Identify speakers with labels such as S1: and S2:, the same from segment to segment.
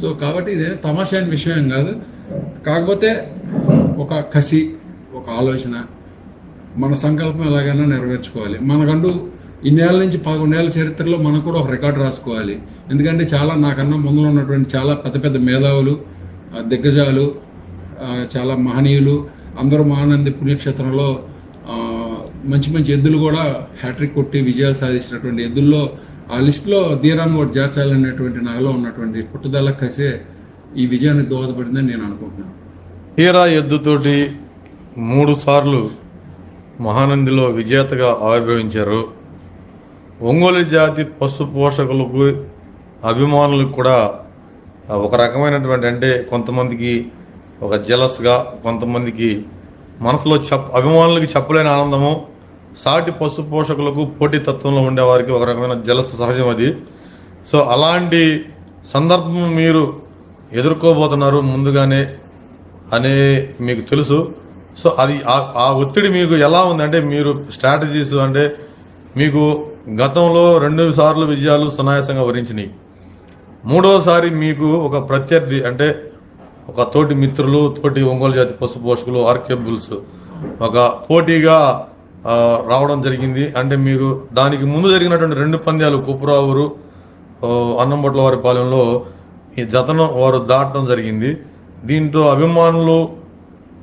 S1: So కాబట్టి ఇదే తమాషా అయిన విషయం కాదు. కాకపోతే ఒక కసి ఒక ఆలోచన మన సంకల్పం ఎలాగైనా నెరవేర్చుకోవాలి. మనకంటూ ఇన్నేళ్ళ నుంచి పదకొండేళ్ళ చరిత్రలో మనం కూడా ఒక రికార్డు రాసుకోవాలి. ఎందుకంటే చాలా నాకన్నా ముందులో ఉన్నటువంటి చాలా పెద్ద పెద్ద మేధావులు దిగ్గజాలు చాలా మహనీయులు అందరూ మహానంది పుణ్యక్షేత్రంలో మంచి మంచి ఎద్దులు కూడా హ్యాట్రిక్ కొట్టి విజయాలు సాధించినటువంటి ఎద్దుల్లో ఆ లిస్టులో ధీరాన్ని కూడా చేర్చాలనేటువంటి నగలో ఉన్నటువంటి పుట్టుదల కసే ఈ విజయానికి దోహదపడిందని నేను అనుకుంటున్నాను.
S2: హీరా ఎద్దుతోటి మూడు సార్లు మహానందిలో విజేతగా ఆవిర్భవించారు. ఒంగోలు జాతి పశు పోషకులకు అభిమానులకు కూడా ఒక రకమైనటువంటి అంటే కొంతమందికి ఒక జలస్గా కొంతమందికి మనసులో చెప్ అభిమానులకి చెప్పలేని ఆనందము. సాటి పశు పోషకులకు పోటీతత్వంలో ఉండేవారికి ఒక రకమైన జలస సహజం అది. సో అలాంటి సందర్భం మీరు ఎదుర్కోబోతున్నారు ముందుగానే అనే మీకు తెలుసు. సో అది ఆ- ఆ ఒత్తిడి మీకు ఎలా ఉంది? అంటే మీరు స్ట్రాటజీస్ అంటే మీకు గతంలో రెండు సార్లు విజయాలు సునాయాసంగా వరించినాయి. మూడోసారి మీకు ఒక ప్రత్యర్థి అంటే ఒక తోటి మిత్రులు తోటి ఒంగోలు జాతి పశు పోషకులు ఆర్కేబుల్స్ ఒక పోటీగా రావడం జరిగింది. అంటే మీకు దానికి ముందు జరిగినటువంటి రెండు పంద్యాలు కుప్రావూరు అన్నంబట్ల వారి పాలెంలో ఈ జతను వారు దాటడం జరిగింది. దీంతో అభిమానులు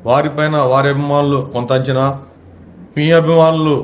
S2: వారిపైన వారి అభిమానులు కొంత అంచనా మీ అభిమానులు